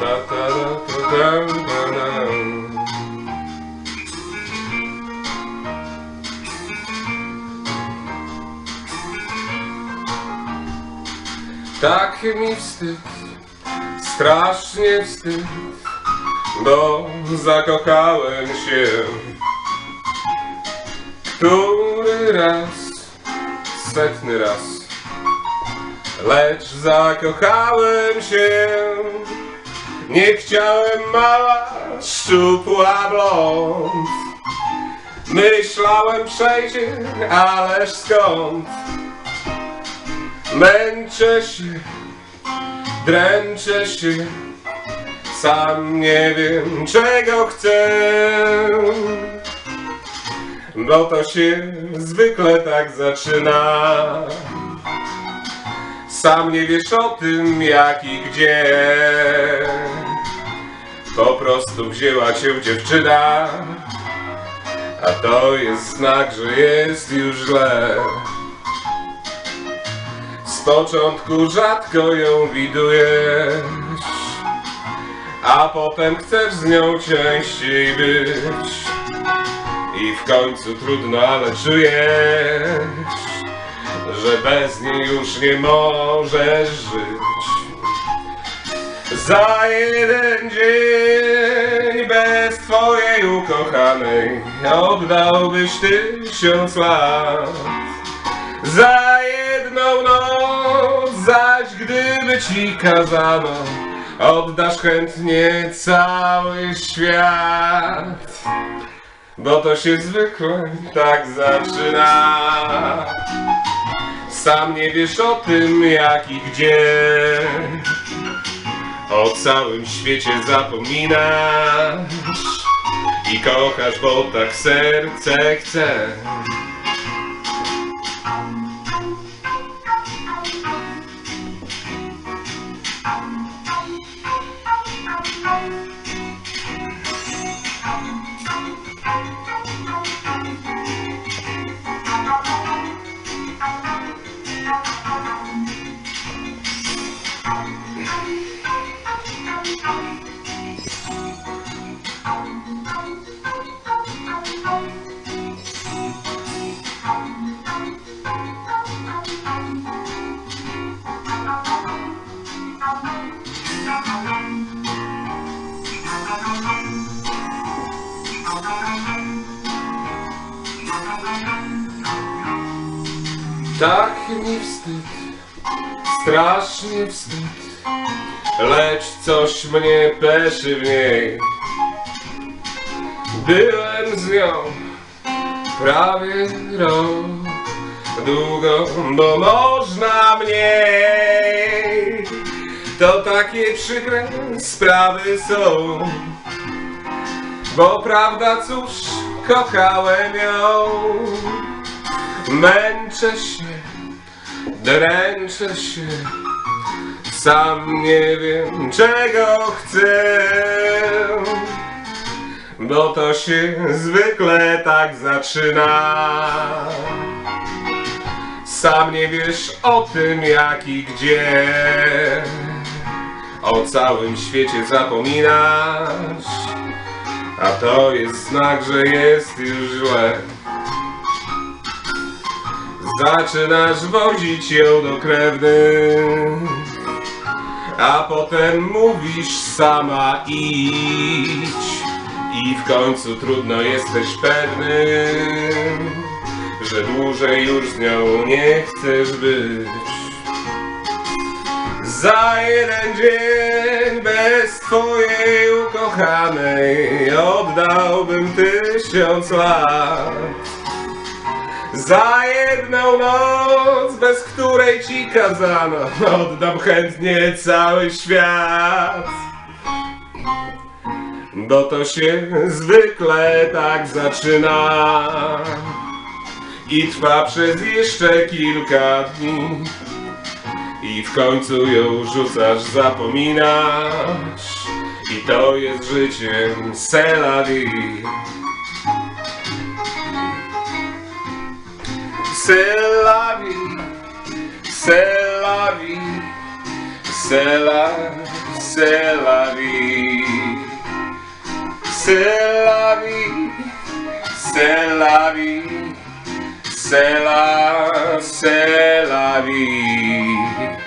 ta, ta, ta, ta. Tak mi wstyd, strasznie wstyd, bo zakochałem się. Który raz, setny raz, lecz zakochałem się. Nie chciałem mała, szczupła blond. Myślałem przejdzie, ależ skąd? Męczę się, dręczę się, sam nie wiem czego chcę. Bo to się zwykle tak zaczyna. Sam nie wiesz o tym jak i gdzie. Po prostu wzięła cię dziewczyna, a to jest znak, że jest już źle. Z początku rzadko ją widujesz, a potem chcesz z nią częściej być. I w końcu trudno, ale czujesz, że bez niej już nie możesz żyć. Za jeden dzień bez twojej ukochanej oddałbyś tysiąc lat. Za jedną noc, zaś gdyby ci kazano, oddasz chętnie cały świat. Bo to się zwykle tak zaczyna. Sam nie wiesz o tym jak i gdzie. O całym świecie zapominasz i kochasz, bo tak serce chce. Tak mi wstyd, strasznie wstyd, lecz coś mnie peszy w niej. Byłem z nią prawie rok, długo, bo można mniej. To takie przykre sprawy są, bo prawda cóż, kochałem ją. Męczę się, dręczę się, sam nie wiem czego chcę. Bo to się zwykle tak zaczyna. Sam nie wiesz o tym jak i gdzie. O całym świecie zapominasz. A to jest znak, że jest już źle. Zaczynasz wozić ją do krewnych, a potem mówisz sama idź. I w końcu trudno jesteś pewny, że dłużej już z nią nie chcesz być. Za jeden dzień bez twojej ukochanej oddałbym tysiąc lat. Za jedną noc, bez której ci kazano, oddam chętnie cały świat. Bo to się zwykle tak zaczyna i trwa przez jeszcze kilka dni. I w końcu ją rzucasz, zapominasz. I to jest życiem c'est C'est la vie, c'est la vie, c'est la, c'est la vie. C'est la vie, c'est la vie, c'est la, c'est la vie.